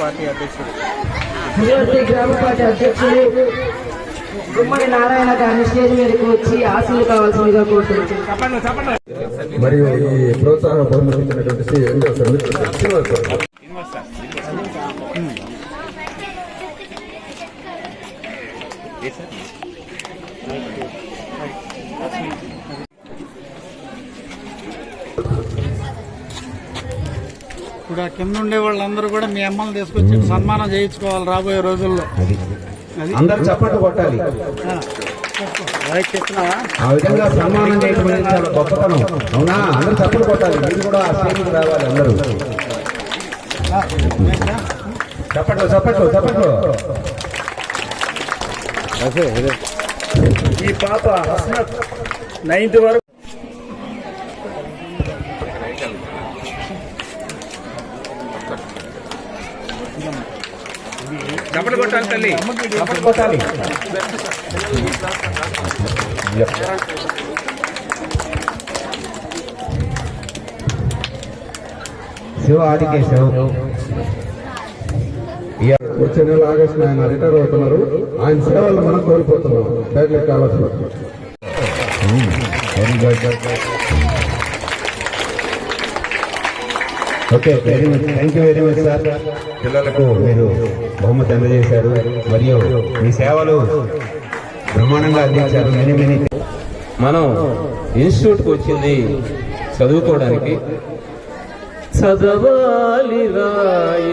Party అధ్యక్షుడు. గ్రామ party అధ్యక్షులు గుమ్మడి నారాయణ గారిని స్టేజ్ మీదకి వచ్చి ఆశలు కావాల్సిందిగా కోరుతున్నాను. మరియు ఈ ప్రోత్సాహం పొందుతున్నటువంటి శ్రీ వెంకటేశ్వర కింద ఉండే వాళ్ళందరూ కూడా మీ అమ్మల్ని తీసుకొచ్చి సన్మానం చేయించుకోవాలి రాబోయే రోజుల్లో. అందరు చప్పట్లు కొట్టాలి. ఆ విధంగా సన్మానం చేయడం అనేది చాలా గొప్పతనం. అవునా? అందరూ చప్పట్లు కొట్టాలి. మీరు కూడా ఆ స్టేజ్కి రావాలి అందరూ. చప్పట్లు చప్పట్లు చప్పట్లు. ఈ పాప హస్నత్ నైన్త్ వరకు కొట్టాలి తల్లి? కొట్టాలి శివ. ఆదికేశవ్ వచ్చే నెల ఆగస్టు ఆయన రిటైర్ అవుతున్నారు. ఆయన సేవలు మనం కోల్పోతున్నాం. డైరెక్ట్లీ కావచ్చు okay very much thank you very much sir పిల్లలకు మీరు బహుమతి అందజేశారు. మరియు మీ సేవలు బ్రహ్మాండంగా అందించారు. మెనీ మెనీ మనం ఇన్స్టిట్యూట్కి వచ్చింది చదువుకోవడానికి. చదవాలిరా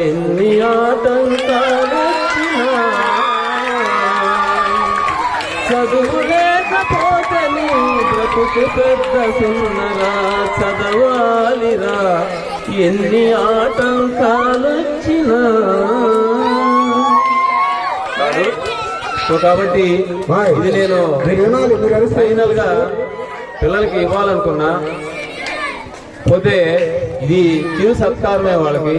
ఎన్ని ఆటంకాలు చదువు లేకపోతే నీ బ్రతుకు పెద్ద సున్నరా. చదవాలిరా ఎన్ని ఆటంకాలు వచ్చినా సో కాబట్టి ఇది నేను ఫైనల్గా పిల్లలకి ఇవ్వాలనుకున్నా. పోతే ఇది చిరు సత్కారమే వాళ్ళకి.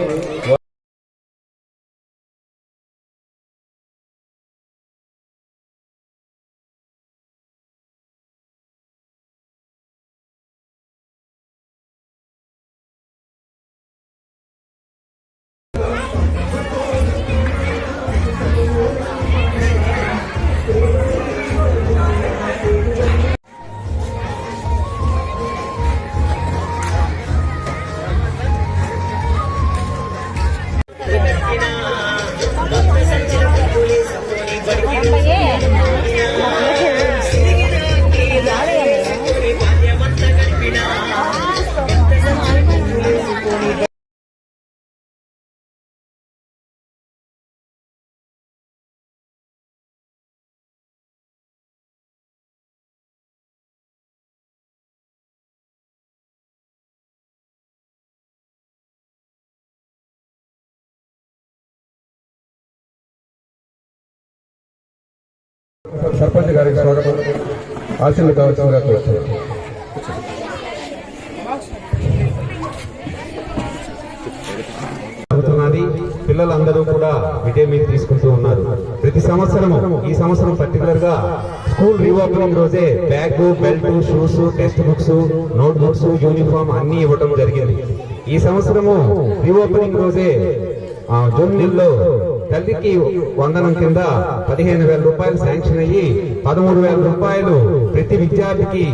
సర్పంచ్ గారికి స్వాగతం. ఆశీర్లు కావాల్సిందిగా కోరుతున్నాను జరుగుతున్నది. పిల్లలందరూ కూడా విటమిన్ తీసుకుంటూ ఉన్నారు. ప్రతి సంవత్సరము ఈ సంవత్సరం పర్టికులర్గా స్కూల్ రీఓపెనింగ్ రోజే bag belt shoes text books note books uniform అన్ని ఇవ్వటం జరిగింది. ఈ సంవత్సరము రీఓపెనింగ్ రోజే జూన్ నెలలో తల్లికి వందనం కింద పదిహేను వేల రూపాయలు శాంక్షన్ అయ్యి పదమూడు వేల రూపాయలు ప్రతి విద్యార్థికి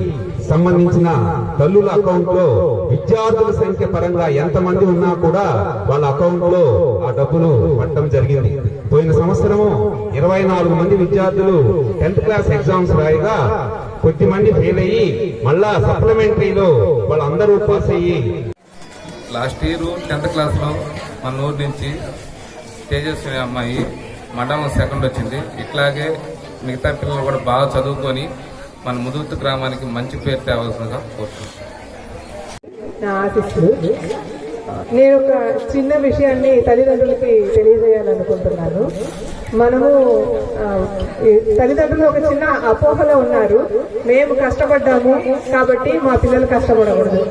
సంబంధించిన తల్లుల అకౌంట్లో విద్యార్థుల సంఖ్య పరంగా ఎంత మంది ఉన్నా కూడా వాళ్ళ అకౌంట్లో ఆ డబ్బులు పట్టడం జరిగింది. పోయిన సంవత్సరము ఇరవై నాలుగు మంది విద్యార్థులు టెన్త్ క్లాస్ ఎగ్జామ్స్ రాయగా కొద్ది మంది ఫెయిల్ అయ్యి మళ్ళా సప్లిమెంటరీలో వాళ్ళందరూ పాస్ అయ్యి లాస్ట్ ఇయర్ టెన్త్ క్లాస్లో మన ఊరు నుంచి తేజస్వి అమ్మాయి మండలం సెకండ్ వచ్చింది. ఇట్లాగే మిగతా పిల్లలు కూడా బాగా చదువుకొని మన ముదుగుతు గ్రామానికి మంచి పేరు తేవాల్సిందిగా కోరుతున్నాను నేను ఒక చిన్న విషయాన్ని తల్లిదండ్రులకి తెలియజేయాలనుకుంటున్నాను. మనము ఈ తల్లిదండ్రులు ఒక చిన్న అపోహలో ఉన్నారు. మేము కష్టపడ్డాము కాబట్టి మా పిల్లలు కష్టపడకూడదు.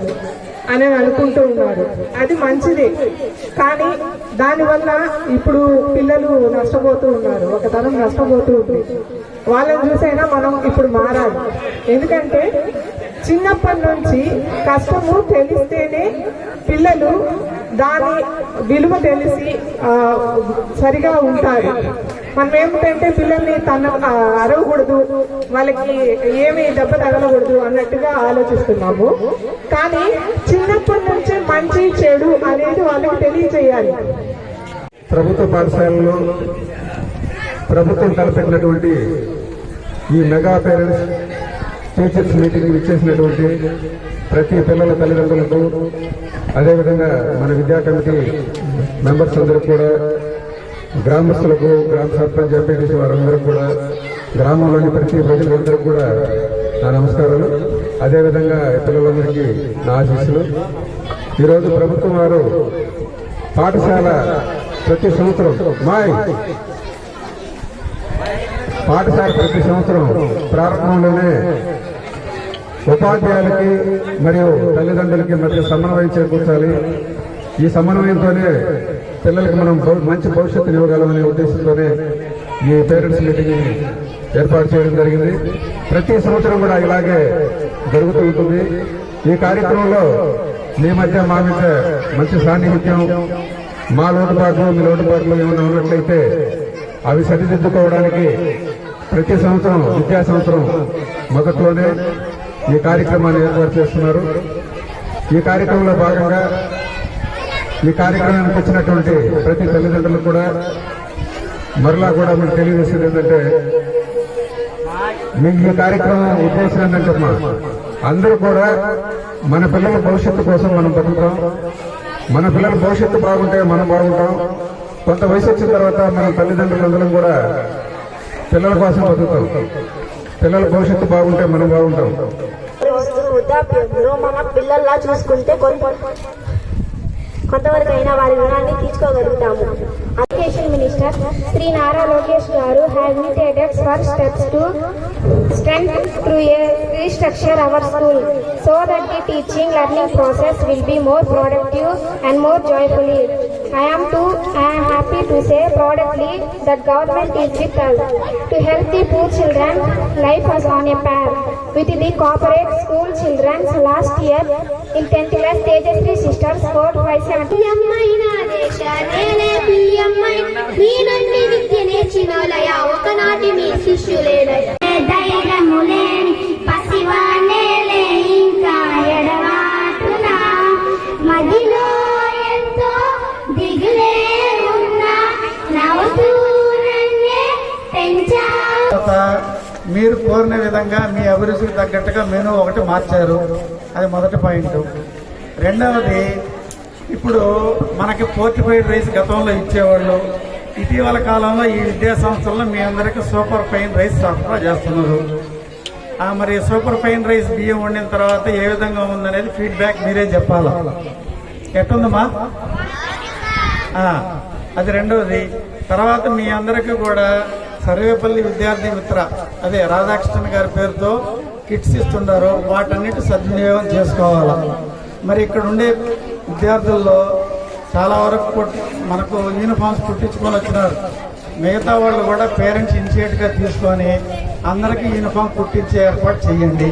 అని అనుకుంటూ ఉన్నారు. అది మంచిది. కానీ దానివల్ల ఇప్పుడు పిల్లలు నష్టపోతూ ఉన్నారు. ఒక తరం నష్టపోతూ ఉంది. వాళ్ళని చూసైనా మనం ఇప్పుడు మారాలి. ఎందుకంటే చిన్నప్పటి నుంచి కష్టము తెలిస్తేనే పిల్లలు దాని విలువ తెలిసి సరిగా ఉంటారు. మనం ఏమిటంటే పిల్లల్ని తన అరవకూడదు వాళ్ళకి ఏమి దెబ్బ తగలకూడదు అన్నట్టుగా ఆలోచిస్తున్నాము. కానీ చిన్నప్పటి నుంచే మంచి చెడు అనేది వాళ్ళకి తెలియజేయాలి ప్రభుత్వ పాఠశాలలో ప్రభుత్వం తలపెట్టినటువంటి ఈ మెగా పేరెంట్స్ టీచర్స్ మీటింగ్ ఇచ్చేసినటువంటి ప్రతి పిల్లల తల్లిదండ్రులకు అదేవిధంగా మన విద్యా కమిటీ మెంబర్స్ అందరూ కూడా గ్రామస్తులకు గ్రామ సర్పంచ్ ఎంపీటీసీ వారందరూ కూడా గ్రామంలోని ప్రతి ప్రజలందరూ కూడా నా నమస్కారాలు. అదేవిధంగా పిల్లలందరికీ నా ఆశీస్సులు. ఈరోజు ప్రభుత్వం వారు పాఠశాల ప్రతి సంవత్సరం మాయ్! పాఠశాల ప్రతి సంవత్సరం ప్రారంభంలోనే ఉపాధ్యాయులకి మరియు తల్లిదండ్రులకి మధ్య సమన్వయం చేకూర్చాలి. ఈ సమన్వయంతోనే పిల్లలకి మనం మంచి భవిష్యత్తుని ఇవ్వగలమనే ఉద్దేశంతోనే ఈ పేరెంట్స్ మీటింగ్ని ఏర్పాటు చేయడం జరిగింది. ప్రతి సంవత్సరం కూడా ఇలాగే జరుగుతూ ఉంటుంది. ఈ కార్యక్రమంలో మీ మధ్య మా మధ్య మంచి సాన్నిహిత్యం మా లోటుపాట్లు మీ లోటుపాట్లు ఏమైనా ఉన్నట్లయితే అవి సరిదిద్దుకోవడానికి ప్రతి సంవత్సరం విద్యా సంవత్సరం మొదట్లోనే ఈ కార్యక్రమాన్ని ఏర్పాటు చేస్తున్నారు. ఈ కార్యక్రమంలో భాగంగా ఈ కార్యక్రమానికి వచ్చినటువంటి ప్రతి తల్లిదండ్రులకు కూడా మరలా కూడా మీకు తెలియజేసేది ఏంటంటే మీకు ఈ కార్యక్రమం ఉద్దేశం ఏంటంటే అమ్మా అందరూ కూడా మన పిల్లల భవిష్యత్తు కోసం మనం బతుకుతాం. మన పిల్లల భవిష్యత్తు బాగుంటే మనం బాగుంటాం. కొంత వయసు వచ్చిన తర్వాత మన తల్లిదండ్రులందరం కూడా పిల్లల కోసం బతుకుతాం. పిల్లల భవిష్యత్తు బాగుంటే మనం బాగుంటాం. వృద్ధాప్యంలో మన పిల్లల్లా చూసుకుంటే కొంత కొంతవరకు అయినా వారి రుణాన్ని తీర్చుకోగలుగుతాము. ఎడ్యుకేషన్ మినిస్టర్ శ్రీ నారా లోకేష్ గారు have initiated for steps to strength to restructure our school so that the teaching learning process will be more productive and more joyfully I am too I am happy to say proudly that government is with us to help the poor children. Life was on a path with the corporate school children last year in 10th class Tejasri sisters scored 570. మీ నుండి విద్య నేర్చినోలయ ఒకనాటి మీ శిష్యులేనయ్యా విధంగా మీ అభిరుచికి తగ్గట్టుగా menu ఒకటి మార్చారు. అది మొదటి పాయింట్. రెండవది ఇప్పుడు మనకి ఫోర్టిఫైడ్ రైస్ గతంలో ఇచ్చేవాళ్ళు. ఇటీవల కాలంలో ఈ విద్యా సంస్థల్లో మీ అందరికీ సూపర్ ఫైన్ రైస్ సరఫరా చేస్తున్నారు. మరి సూపర్ ఫైన్ రైస్ బియ్యం వండిన తర్వాత ఏ విధంగా ఉందనేది ఫీడ్బ్యాక్ మీరే చెప్పాలి. ఎట్టుందమ్మా అది రెండవది. తర్వాత మీ అందరికీ కూడా సర్వేపల్లి విద్యార్థి మిత్ర అదే రాధాకృష్ణ గారి పేరుతో కిట్స్ ఇస్తున్నారు వాటన్నిటి సద్వినియోగం చేసుకోవాలి? మరి ఇక్కడ ఉండే విద్యార్థుల్లో చాలా వరకు మనకు యూనిఫామ్స్ కుట్టించుకొని వచ్చినారు. మిగతా వాళ్ళు కూడా పేరెంట్స్ ఇనిషియేట్గా తీసుకొని అందరికీ యూనిఫామ్ కుట్టించే ఏర్పాటు చేయండి.